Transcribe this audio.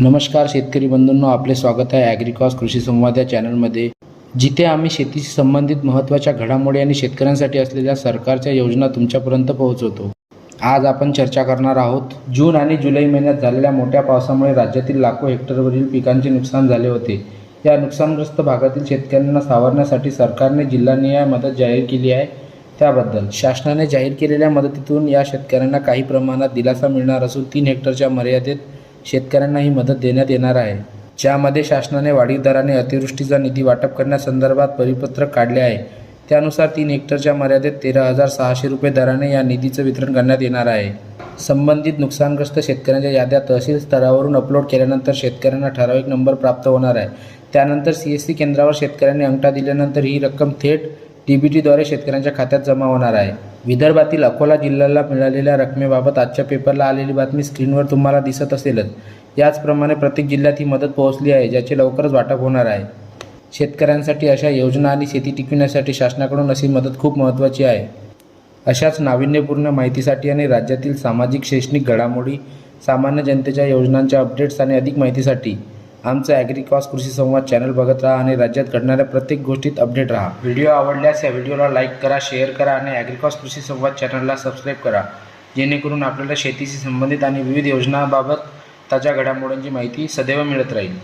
नमस्कार शेतकरी बंधूंनो आपले स्वागत आहे ॲग्रिकॉस कृषी संवाद या चॅनलमध्ये जिथे आम्ही शेतीशी संबंधित महत्त्वाच्या घडामोडी आणि शेतकऱ्यांसाठी असलेल्या सरकारच्या योजना तुमच्यापर्यंत पोहोचवतो. आज आपण चर्चा करणार आहोत जून आणि जुलै महिन्यात झालेल्या मोठ्या पावसामुळे राज्यातील लाखो हेक्टरवरील पिकांचे नुकसान झाले होते. या नुकसानग्रस्त भागातील शेतकऱ्यांना सावरण्यासाठी सरकारने जिल्हानिहाय मदत जाहीर केली आहे. त्याबद्दल शासनाने जाहीर केलेल्या मदतीतून या शेतकऱ्यांना काही प्रमाणात दिलासा मिळणार असून तीन हेक्टरच्या मर्यादेत शेतकऱ्यांना ही मदत देण्यात येणार आहे. ज्यामध्ये शासनाने वाढीव दराने अतिवृष्टीचा निधी वाटप करण्यासंदर्भात परिपत्रक काढले आहे. त्यानुसार तीन हेक्टरच्या मर्यादेत तेरा हजार सहाशे रुपये दराने या निधीचं वितरण करण्यात येणार आहे. संबंधित नुकसानग्रस्त शेतकऱ्यांच्या याद्या तहसील स्तरावरून अपलोड केल्यानंतर शेतकऱ्यांना ठराविक नंबर प्राप्त होणार आहे. त्यानंतर सी एस सी केंद्रावर शेतकऱ्यांनी अंगठा दिल्यानंतर ही रक्कम थेट डी बी शेतकऱ्यांच्या खात्यात जमा होणार आहे. विदर्भातील अकोला जिल्ह्याला मिळालेल्या रकमेबाबत आजच्या पेपरला आलेली बातमी स्क्रीनवर तुम्हाला दिसत असेलच. याचप्रमाणे प्रत्येक जिल्ह्यात ही मदत पोहोचली आहे ज्याचे लवकरच वाटप होणार आहे. शेतकऱ्यांसाठी अशा योजना आणि शेती टिकविण्यासाठी शासनाकडून अशी मदत खूप महत्त्वाची आहे. अशाच नाविन्यपूर्ण माहितीसाठी आणि राज्यातील सामाजिक शैक्षणिक घडामोडी सामान्य जनतेच्या योजनांच्या अपडेट्स आणि अधिक माहितीसाठी आमचं ॲग्रिकॉस कृषी संवाद चॅनल बघत राहा आणि राज्यात घडणाऱ्या प्रत्येक गोष्टीत अपडेट राहा. व्हिडिओ आवडल्यास या व्हिडिओला लाईक करा शेअर करा आणि ॲग्रिकॉस कृषी संवाद चॅनलला सबस्क्राईब करा. जेणेकरून आपल्याला शेतीशी संबंधित आणि विविध योजनांबाबत ताज्या घडामोडींची माहिती सदैव मिळत राहील.